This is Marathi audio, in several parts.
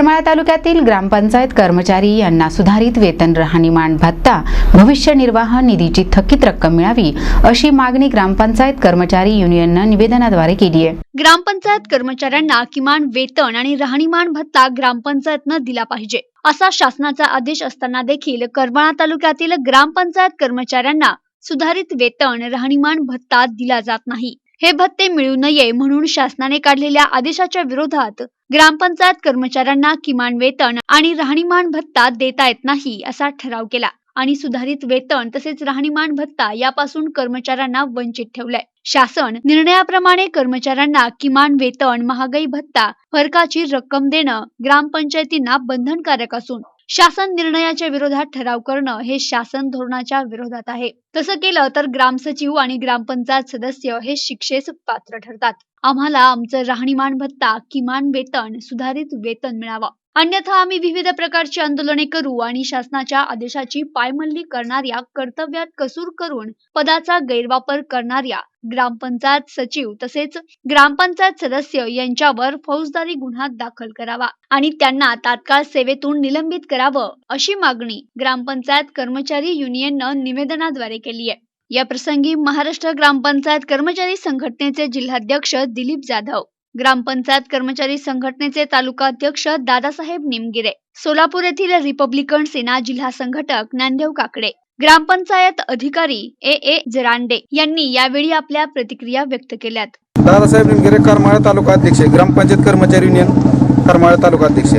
करमाळा तालुक्यातील ग्रामपंचायत कर्मचारी यांना सुधारित वेतन राहणीमान भत्ता भविष्य निर्वाह निधीची थकीत रक्कम मिळावी अशी मागणी ग्रामपंचायत कर्मचारी युनियननं निवेदनाद्वारे केली आहे. ग्रामपंचायत कर्मचाऱ्यांना किमान वेतन आणि राहणीमान भत्ता ग्रामपंचायतनं दिला पाहिजे असा शासनाचा आदेश असताना देखील करमाळा तालुक्यातील ग्रामपंचायत कर्मचाऱ्यांना सुधारित वेतन राहणीमान भत्ता दिला जात नाही. हे भत्ते मिळू नये म्हणून शासनाने काढलेल्या आदेशाच्या विरोधात ग्रामपंचायत कर्मचाऱ्यांना किमान वेतन आणि राहणीमान भत्ता देता येत नाही असा ठराव केला. आणि सुधारित वेतन तसेच राहणीमान भत्ता यापासून कर्मचाऱ्यांना वंचित ठेवलंय. शासन निर्णयाप्रमाणे कर्मचाऱ्यांना किमान वेतन महागाई भत्ता फरकाची रक्कम देणं ग्रामपंचायतींना बंधनकारक असून शासन निर्णयाच्या विरोधात ठराव करणं हे शासन धोरणाच्या विरोधात आहे. तसं केलं तर ग्रामसचिव आणि ग्रामपंचायत सदस्य हे शिक्षेस पात्र ठरतात. आम्हाला आमचं राहणीमान भत्ता किमान वेतन सुधारित वेतन मिळावं. अन्यथा आम्ही विविध प्रकारची आंदोलने करू आणि शासनाच्या आदेशाची पायमल्ली करणाऱ्या कर्तव्यात कसूर करून पदाचा गैरवापर करणाऱ्या ग्रामपंचायत सचिव तसेच ग्रामपंचायत सदस्य यांच्यावर फौजदारी गुन्हा दाखल करावा आणि त्यांना तात्काळ सेवेतून निलंबित करावं अशी मागणी ग्रामपंचायत कर्मचारी युनियननं निवेदनाद्वारे केली आहे. या प्रसंगी महाराष्ट्र ग्रामपंचायत कर्मचारी संघटनेचे जिल्हाध्यक्ष दिलीप जाधव ग्रामपंचायत कर्मचारी संघटनेचे तालुका अध्यक्ष दादासाहेब निमगिरे सोलापूर येथील रिपब्लिकन सेना जिल्हा संघटक ज्ञानदेव काकडे ग्रामपंचायत अधिकारी ए ए जरांडे यांनी यावेळी आपल्या प्रतिक्रिया व्यक्त केल्यात. दादासाहेब निमगिरे करमाळा तालुका अध्यक्ष ग्रामपंचायत कर्मचारी युनियन करमाळा तालुका अध्यक्ष.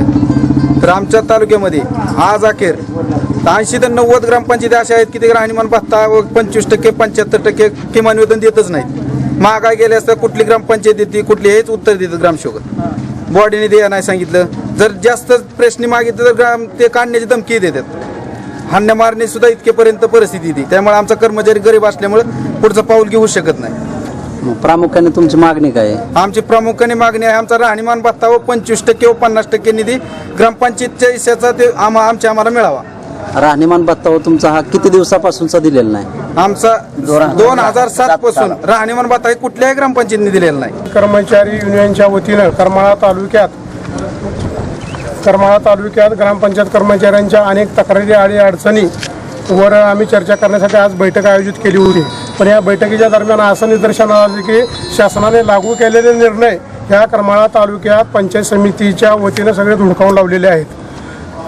तर आमच्या तालुक्यामध्ये आज अखेर ऐंशी ते नव्वद ग्रामपंचायती अशा आहेत की ते राहणीमान भत्ता व पंचवीस टक्के पंच्याहत्तर टक्के किमान वेतन देतच नाहीत. महागाई गेले असता कुठली ग्रामपंचायत देते कुठली हेच उत्तर देतात ग्रामसेवक. बॉडीने द्या नाही सांगितलं. जर जास्त प्रश्न मागितलं तर ग्राम ते काढण्याची धमकी देतात. हाण्या मारणे सुद्धा इतकेपर्यंत परिस्थिती येते त्यामुळे आमचा कर्मचारी गरीब असल्यामुळे पुढचं पाऊल घेऊ शकत नाही. मग प्रामुख्याने तुमची मागणी काय आहे? आमची प्रामुख्याने मागणी आहे आमचा राहणीमान भत्ता व पंचवीस टक्के व पन्नास टक्के निधी ग्रामपंचायतच्या हिस्साचा ते आम्हा आमच्या आम्हाला मिळावा. राहणीमान भत्ता व तुमचा हा किती दिवसापासूनचा दिलेला नाही? आमचा दोन हजार सात पासून राहणीमान भत्ता कुठल्याही ग्रामपंचायतीने दिलेला नाही. कर्मचारी युनियनच्या वतीनं करमाळा तालुक्यात करमाळा तालुक्यात ग्रामपंचायत कर्मचाऱ्यांच्या अनेक तक्रारी आणि अडचणी वर आम्ही चर्चा करण्यासाठी आज बैठक आयोजित केली होती. पण या बैठकीच्या दरम्यान असं निदर्शनास आलं की शासनाने लागू केलेले निर्णय ह्या करमाळा तालुक्यात पंचायत समितीच्या वतीनं सगळे धुडकावून लावलेले आहेत.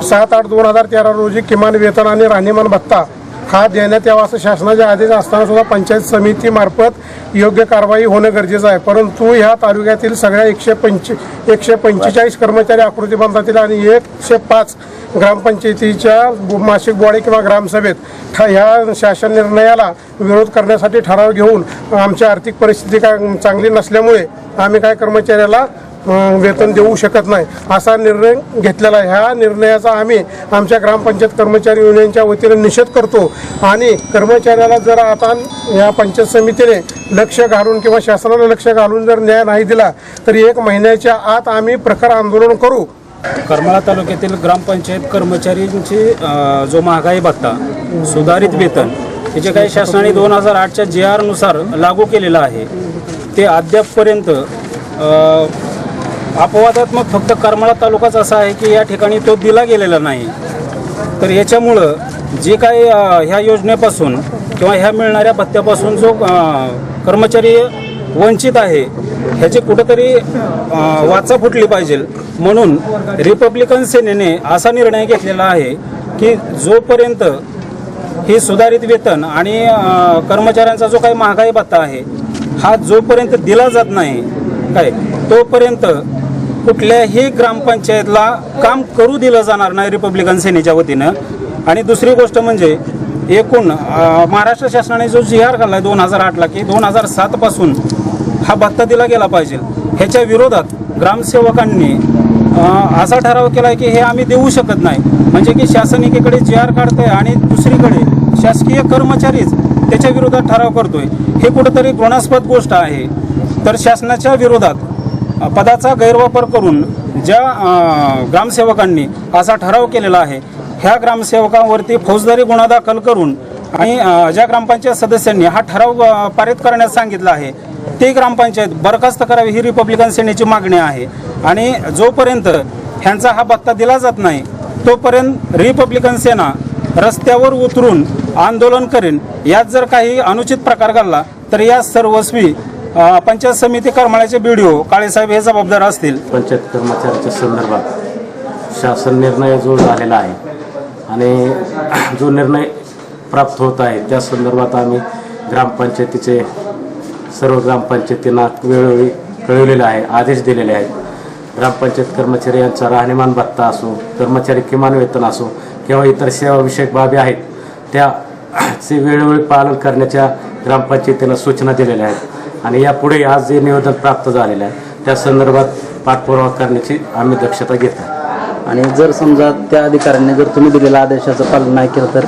सात आठ दोन हजार तेरा रोजी किमान वेतन आणि राहणीमान भत्ता हा देण्यात यावा असं शासनाच्या आदेश असताना सुद्धा पंचायत समितीमार्फत योग्य कारवाई होणं गरजेचं आहे. परंतु ह्या तालुक्यातील सगळ्या एकशे पंच एकशे पंचेचाळीस कर्मचारी आकृतीबंधातील आणि एकशे पाच ग्रामपंचायतीच्या मासिक बॉडी किंवा ग्रामसभेत ठा ह्या शासन निर्णयाला विरोध करण्यासाठी ठराव घेऊन आमची आर्थिक परिस्थिती काय चांगली नसल्यामुळे आम्ही काय कर्मचाऱ्याला वेतन देऊ शकत नाही. असा निर्णय घेतलेला आहे. ह्या निर्णयाचा आम्ही आमच्या ग्रामपंचायत कर्मचारी युनियनच्या वतीने निषेध करतो. आणि कर्मचाऱ्याला जर आता या पंचायत समितीने लक्ष घालून किंवा शासनाला लक्ष घालून जर न्याय नाही दिला तर एक महिन्याच्या आत आम्ही प्रखर आंदोलन करू. करमाळा तालुक्यातील ग्रामपंचायत कर्मचाऱ्यांची जो महागाई भत्ता सुधारित वेतन हे जे काही शासनाने दोन हजार आठच्या जे आरनुसार लागू केलेलं आहे ते अद्यापपर्यंत अपवादात्मक फक्त करमाळा तालुकाच असा आहे की या ठिकाणी तो दिला गेलेला नाही. तर याच्यामुळं जे काही ह्या योजनेपासून किंवा ह्या मिळणाऱ्या भत्त्यापासून जो कर्मचारी वंचित आहे ह्याची कुठंतरी वाचा फुटली पाहिजे. म्हणून रिपब्लिकन सेनेने असा निर्णय घेतलेला आहे की जोपर्यंत हे सुधारित वेतन आणि कर्मचाऱ्यांचा जो काही महागाई भत्ता आहे हा जोपर्यंत दिला जात नाही काय तोपर्यंत कुठल्याही ग्रामपंचायतला काम करू दिलं जाणार नाही रिपब्लिकन सेनेच्या वतीनं. आणि दुसरी गोष्ट म्हणजे एकूण महाराष्ट्र शासनाने जो जी आर काढला दोन हजार आठला की दोन हजार सातपासून हा भत्ता दिला गेला पाहिजे. ह्याच्या विरोधात ग्रामसेवकांनी असा ठराव केला आहे की हे आम्ही देऊ शकत नाही. म्हणजे की शासन एकीकडे जी आर काढतंय आणि दुसरीकडे शासकीय कर्मचारीच त्याच्या विरोधात ठराव करतोय. हे कुठंतरी घृणास्पद गोष्ट आहे. तर शासनाच्या विरोधात पदाचा गैरवापर करून ज्या ग्रामसेवकांनी असा ठराव केलेला आहे ह्या ग्रामसेवकांवरती फौजदारी गुन्हा दाखल करून आणि ज्या ग्रामपंचायत सदस्यांनी हा ठराव पारित करण्यास सांगितला आहे ते ग्रामपंचायत बरखास्त करावी ही रिपब्लिकन सेनेची मागणी आहे. आणि जोपर्यंत ह्यांचा हा भत्ता दिला जात नाही तोपर्यंत रिपब्लिकन सेना रस्त्यावर उतरून आंदोलन करेन. यात जर काही अनुचित प्रकार घडला तर या सर्वस्वी अ, पंचायत समिती करमाळ्याचे ओ काळेसाहेब हे जबाबदार असतील. पंचायत कर्मचाऱ्यांच्या संदर्भात शासन निर्णय जो झालेला आहे आणि जो निर्णय प्राप्त होत आहे त्या संदर्भात आम्ही ग्रामपंचायतीचे सर्व ग्रामपंचायतींना वेळोवेळी कळवलेलं आहे आदेश दिलेले आहेत. ग्रामपंचायत कर्मचारी यांचा राहणीमान भत्ता असो कर्मचारी किमान वेतन असो किंवा इतर सेवाविषयक बाबी आहेत त्या चे वेळोवेळी पालन करण्याच्या ग्रामपंचायतीला सूचना दिलेल्या आहेत. आणि यापुढे आज जे निवेदन प्राप्त झालेलं आहे त्या संदर्भात पाठपुरावा करण्याची आम्ही दक्षता घेत आहे आणि जर समजा त्या अधिकाऱ्यांनी जर तुम्ही दिलेल्या आदेशाचं पालन नाही केलं तर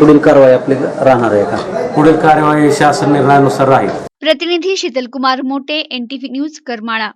पुढील कारवाई आपली राहणार आहे का? पुढील कार्यवाही शासन निर्णयानुसार राहील. प्रतिनिधी शीतलकुमार मोटे एनटीव्ही न्यूज करमाळा.